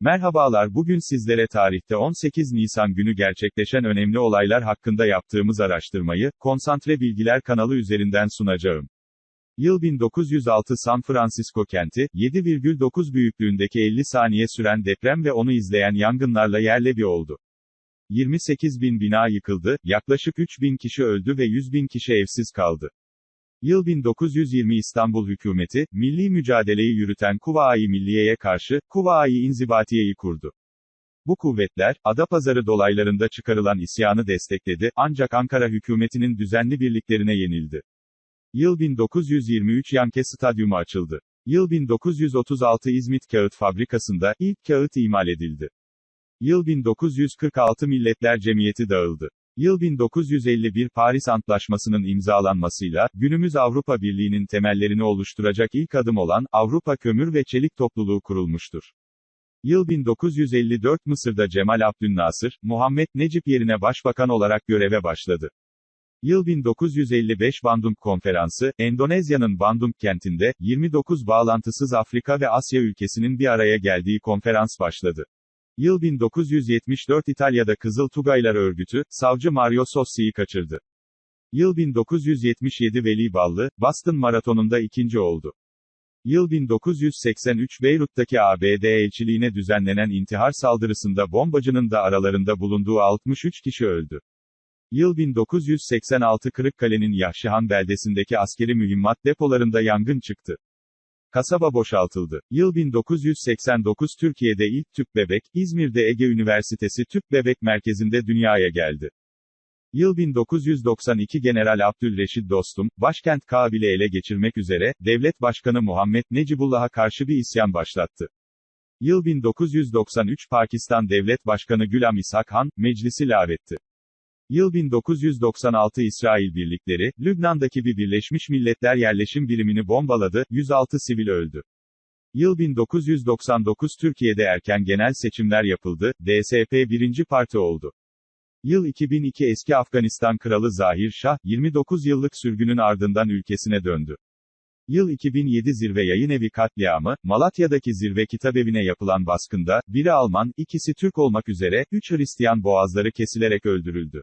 Merhabalar bugün sizlere tarihte 18 Nisan günü gerçekleşen önemli olaylar hakkında yaptığımız araştırmayı, Konsantre Bilgiler kanalı üzerinden sunacağım. Yıl 1906 San Francisco kenti, 7,9 büyüklüğündeki 50 saniye süren deprem ve onu izleyen yangınlarla yerle bir oldu. 28 bin bina yıkıldı, yaklaşık 3 bin kişi öldü ve 100 bin kişi evsiz kaldı. Yıl 1920 İstanbul hükümeti, milli mücadeleyi yürüten Kuvayi Milliye'ye karşı, Kuvayi İnzibatiye'yi kurdu. Bu kuvvetler, Adapazarı dolaylarında çıkarılan isyanı destekledi, ancak Ankara hükümetinin düzenli birliklerine yenildi. Yıl 1923 Yanke Stadyumu açıldı. Yıl 1936 İzmit Kağıt Fabrikası'nda, ilk kağıt imal edildi. Yıl 1946 Milletler Cemiyeti dağıldı. Yıl 1951 Paris Antlaşması'nın imzalanmasıyla, günümüz Avrupa Birliği'nin temellerini oluşturacak ilk adım olan, Avrupa Kömür ve Çelik Topluluğu kurulmuştur. Yıl 1954 Mısır'da Cemal Abdülnasır, Muhammed Necip yerine başbakan olarak göreve başladı. Yıl 1955 Bandung Konferansı, Endonezya'nın Bandung kentinde, 29 bağlantısız Afrika ve Asya ülkesinin bir araya geldiği konferans başladı. Yıl 1974 İtalya'da Kızıl Tugaylar Örgütü, savcı Mario Sossi'yi kaçırdı. Yıl 1977 Veli Ballı, Boston Maratonu'nda ikinci oldu. Yıl 1983 Beyrut'taki ABD elçiliğine düzenlenen intihar saldırısında bombacının da aralarında bulunduğu 63 kişi öldü. Yıl 1986 Kırıkkale'nin Yahşihan beldesindeki askeri mühimmat depolarında yangın çıktı. Kasaba boşaltıldı. Yıl 1989 Türkiye'de ilk tüp bebek, İzmir'de Ege Üniversitesi Tüp Bebek Merkezi'nde dünyaya geldi. Yıl 1992 General Abdülreşid Dostum, başkent Kabil'i ele geçirmek üzere, Devlet Başkanı Muhammed Necibullah'a karşı bir isyan başlattı. Yıl 1993 Pakistan Devlet Başkanı Gülam İshak Han, meclisi lağvetti. Yıl 1996 İsrail birlikleri, Lübnan'daki bir Birleşmiş Milletler yerleşim birimini bombaladı, 106 sivil öldü. Yıl 1999 Türkiye'de erken genel seçimler yapıldı, DSP birinci parti oldu. Yıl 2002 eski Afganistan Kralı Zahir Şah, 29 yıllık sürgünün ardından ülkesine döndü. Yıl 2007 zirve yayın evi katliamı, Malatya'daki zirve kitabevine yapılan baskında, biri Alman, ikisi Türk olmak üzere, 3 Hristiyan boğazları kesilerek öldürüldü.